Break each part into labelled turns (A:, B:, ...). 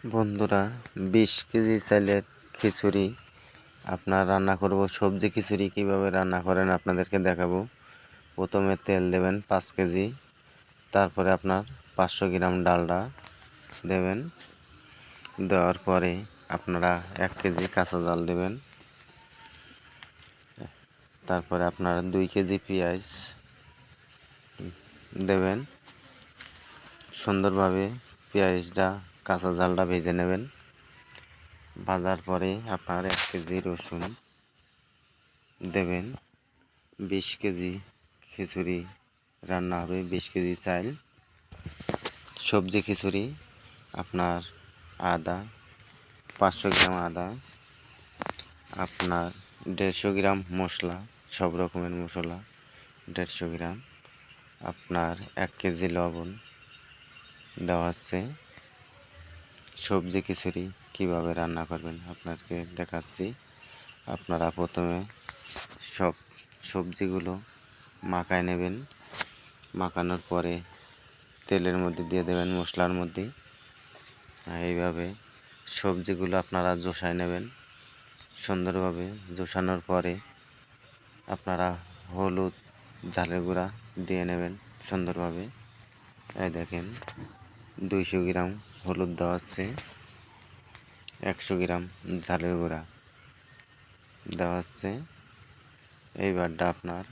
A: বন্ধুরা, বিশ কেজি চাইলের খিচুড়ি। আপনার রান্না করব, সবজি খিচুড়ি কীভাবে রান্না করেন আপনাদেরকে দেখাবো। প্রথমে তেল দেবেন পাঁচ কেজি, তারপরে আপনার পাঁচশো গ্রাম ডালডা দেবেন। দেওয়ার পরে আপনারা এক কেজি কাঁচা জাল দেবেন। তারপরে আপনারা দুই কেজি পেঁয়াজ দেবেন। সুন্দরভাবে পেঁয়াজটা কাঁচা জালটা ভেজে নেবেন। ভাজার পরে আপনার এক কেজি রসুন দেবেন। বিশ কেজি খিচুড়ি রান্না হবে, বিশ কেজি চাল সবজি খিচুড়ি, আপনার আদা, পাঁচশো গ্রাম আদা, আপনার দেড়শো গ্রাম মশলা, সব রকমের মশলা, দেড়শো গ্রাম। আপনার এক কেজি লবণ দেওয়া হচ্ছে। সবজি খিচুড়ি কীভাবে রান্না করবেন আপনাকে দেখাচ্ছি। আপনারা প্রথমে সব সবজিগুলো মাখায় নেবেন। মাখানোর পরে তেলের মধ্যে দিয়ে দেবেন মশলার মধ্যে। এইভাবে সবজিগুলো আপনারা জোসায় নেবেন। সুন্দরভাবে জোসানোর পরে আপনারা হলুদ, ঝালের গুঁড়া দিয়ে নেবেন সুন্দরভাবে। এই দেখেন দুইশো গ্রাম হলুদ দেওয়া হচ্ছে। একশো গ্রাম ঝালের গুঁড়া দেওয়া হচ্ছে। এইবারটা আপনার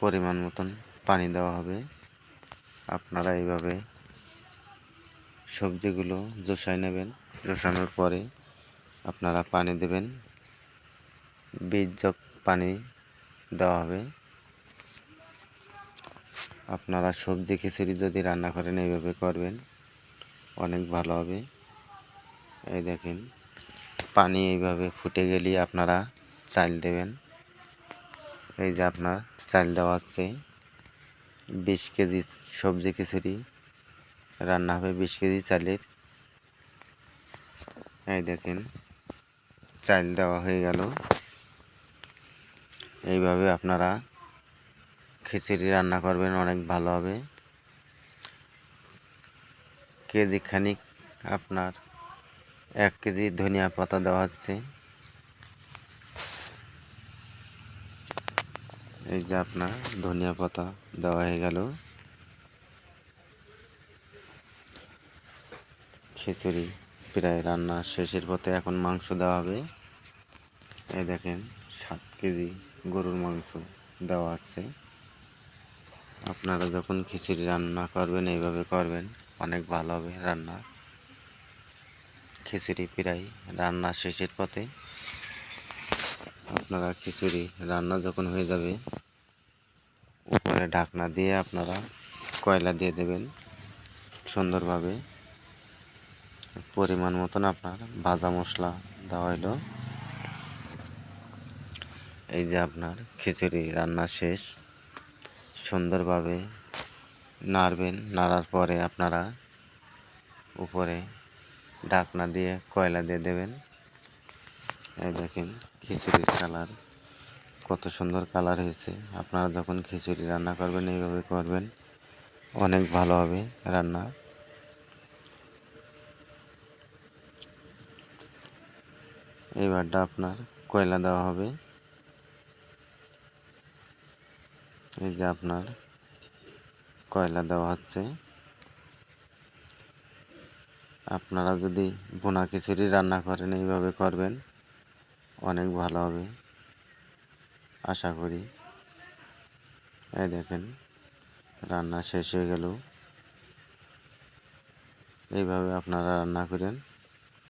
A: পরিমাণ মতন পানি দেওয়া হবে। আপনারা এইভাবে সবজিগুলো জোসাই নেবেন। জোসানোর পরে আপনারা পানি দেবেন। বীজ পানি দেওয়া হবে। আপনারা সবজি, খিচুড়ি যদি রান্না করেন, এইভাবে করবেন। অনেক ভালো হবে। এই দেখেন, পানি এইভাবে ফুটে গেলেই আপনারা চাল দেবেন। এই যে আপনার চাল দেওয়া হচ্ছে। বিশ কেজি সবজি, খিচুড়ি রান্না হবে বিশ কেজি চালের। এই দেখেন, চাল দেওয়া হয়ে গেল। এইভাবে আপনারা খিচুড়ি রান্না করবেন, অনেক ভালো হবে। কেজি খানিক আপনার এক কেজি ধনিয়া পাতা দেওয়া হচ্ছে। এই যে আপনার ধনিয়া পাতা দেওয়া হয়ে গেল। খিচুড়ি প্রায় রান্না শেষের পথে এখন মাংস দেওয়া হবে। এই দেখেন, সাত কেজি গরুর মাংস দেওয়া আছে আপনারা যখন খিচুড়ি রান্না করবেন, এইভাবে করবেন, অনেক ভালো হবে রান্না। খিচুড়ি প্রায় রান্না শেষের পথে। আপনারা খিচুড়ি রান্না যখন হয়ে যাবে, উপরে ঢাকনা দিয়ে আপনারা কয়লা দিয়ে দেবেন। সুন্দরভাবে পরিমাণ মতন আপনার ভাজা মশলা দেওয়া হলো এই যে আপনার খিচুড়ি রান্না শেষ। সুন্দরভাবে নাড়বেন, নাড়ার পরে আপনারা উপরে ঢাকনা দিয়ে কয়লা দিয়ে দেবেন। এই দেখেন খিচুড়ির কালার, কত সুন্দর কালার হয়েছে। আপনারা যখন খিচুড়ি রান্না করবেন, এইভাবে করবেন, অনেক ভালো হবে রান্না। এইবারটা আপনার কয়লা দেওয়া হবে। এই যে আপনার কয়লা দেওয়া হচ্ছে। আপনারা যদি বোনা খিচুড়ি রান্না করেন, এইভাবে করবেন, অনেক ভালো হবে। আশা করি। এই দেখেন, রান্না শেষ হয়ে গেল। এইভাবে আপনারা রান্না করেন।